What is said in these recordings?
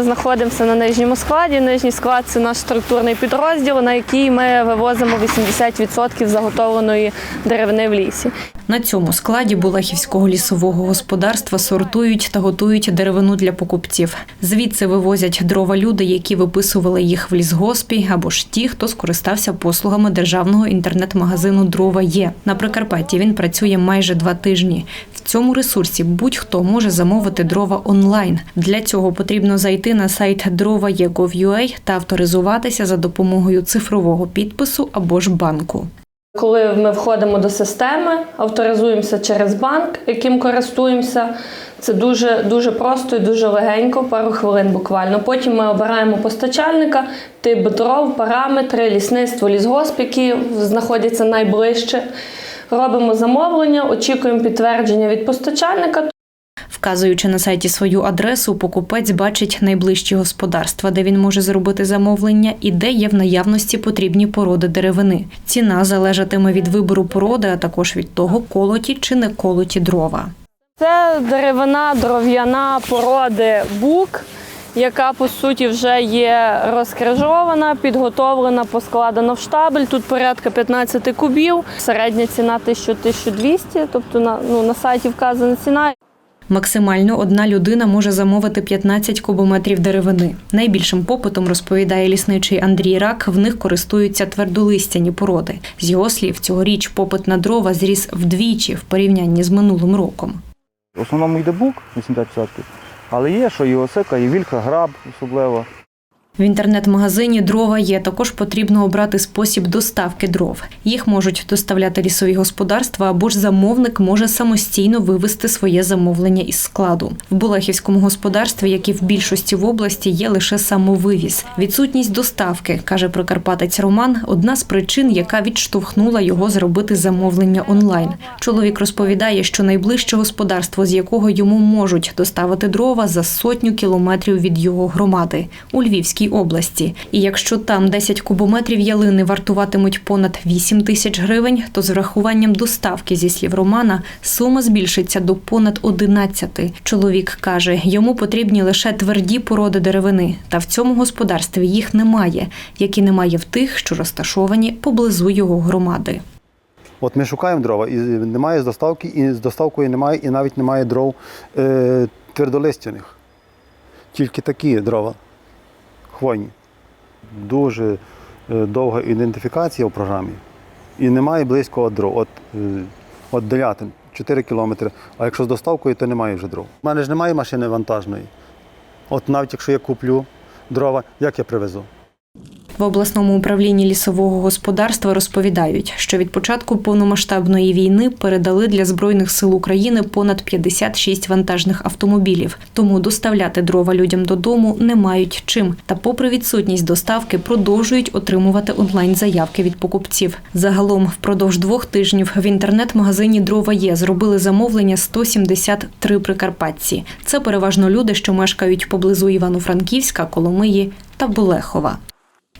ми знаходимося на нижньому складі. Нижній склад це наш структурний підрозділ, на який ми вивозимо 80% заготовленої деревини в лісі. На цьому складі Булахівського лісового господарства сортують та готують деревину для покупців. Звідси вивозять дрова люди, які виписували їх в лісгоспі, або ж ті, хто скористався послугами державного інтернет-магазину Дрова є. На Прикарпатті він працює майже два тижні. Цьому ресурсі будь-хто може замовити дрова онлайн. Для цього потрібно зайти на сайт drova.gov.ua та авторизуватися за допомогою цифрового підпису або ж банку. Коли ми входимо до системи, авторизуємося через банк, яким користуємося. Це дуже дуже просто і дуже легенько, пару хвилин буквально. Потім ми обираємо постачальника, тип дров, параметри, лісництво, лісгосп, які знаходяться найближче. Робимо замовлення, очікуємо підтвердження від постачальника. Вказуючи на сайті свою адресу, покупець бачить найближчі господарства, де він може зробити замовлення і де є в наявності потрібні породи деревини. Ціна залежатиме від вибору породи, а також від того, колоті чи не колоті дрова. Це деревина дров'яна породи бук, яка по суті вже є розкрижована, підготовлена, поскладена в штабель. Тут порядка 15 кубів. Середня ціна 1000-1200, тобто на, ну, на сайті вказана ціна. Максимально одна людина може замовити 15 кубометрів деревини. Найбільшим попитом розповідає лісничий Андрій Рак. В них користуються твердолистяні породи. З його слів, цьогоріч попит на дрова зріс вдвічі в порівнянні з минулим роком. В основному йде бук 80%, але є, що і осика, і вілька, граб особливо. В інтернет-магазині дрова є. Також потрібно обрати спосіб доставки дров. Їх можуть доставляти лісові господарства або ж замовник може самостійно вивести своє замовлення із складу. В Булахівському господарстві, як і в більшості в області, є лише самовивіз. Відсутність доставки, каже прикарпатець Роман, одна з причин, яка відштовхнула його зробити замовлення онлайн. Чоловік розповідає, що найближче господарство, з якого йому можуть доставити дрова, за сотню кілометрів від його громади у Львівській області. І якщо там 10 кубометрів ялини вартуватимуть понад 8 тисяч гривень, то з врахуванням доставки, зі слів Романа, сума збільшиться до понад 11. Чоловік каже, йому потрібні лише тверді породи деревини, та в цьому господарстві їх немає, як і немає в тих, що розташовані поблизу його громади. От ми шукаємо дрова, і немає з доставки, і з доставкою немає, і навіть немає дров е, твердолистяних. Тільки такі дрова хвойні. Дуже е, довга ідентифікація в програмі. І немає близького дров. От, е, от Делятин 4 кілометри. А якщо з доставкою, то немає вже дров. У мене ж немає машини вантажної. От навіть якщо я куплю дрова, як я привезу? В обласному управлінні лісового господарства розповідають, що від початку повномасштабної війни передали для збройних сил України понад 56 вантажних автомобілів. Тому доставляти дрова людям додому не мають чим. Та, попри відсутність доставки, продовжують отримувати онлайн заявки від покупців. Загалом, впродовж двох тижнів в інтернет-магазині Дрова є зробили замовлення 173 прикарпатці. Це переважно люди, що мешкають поблизу Івано-Франківська, Коломиї та Болехова.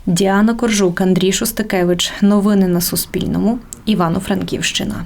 Діана Коржук, Андрій Шостакевич. Новини на Суспільному. Івано-Франківщина.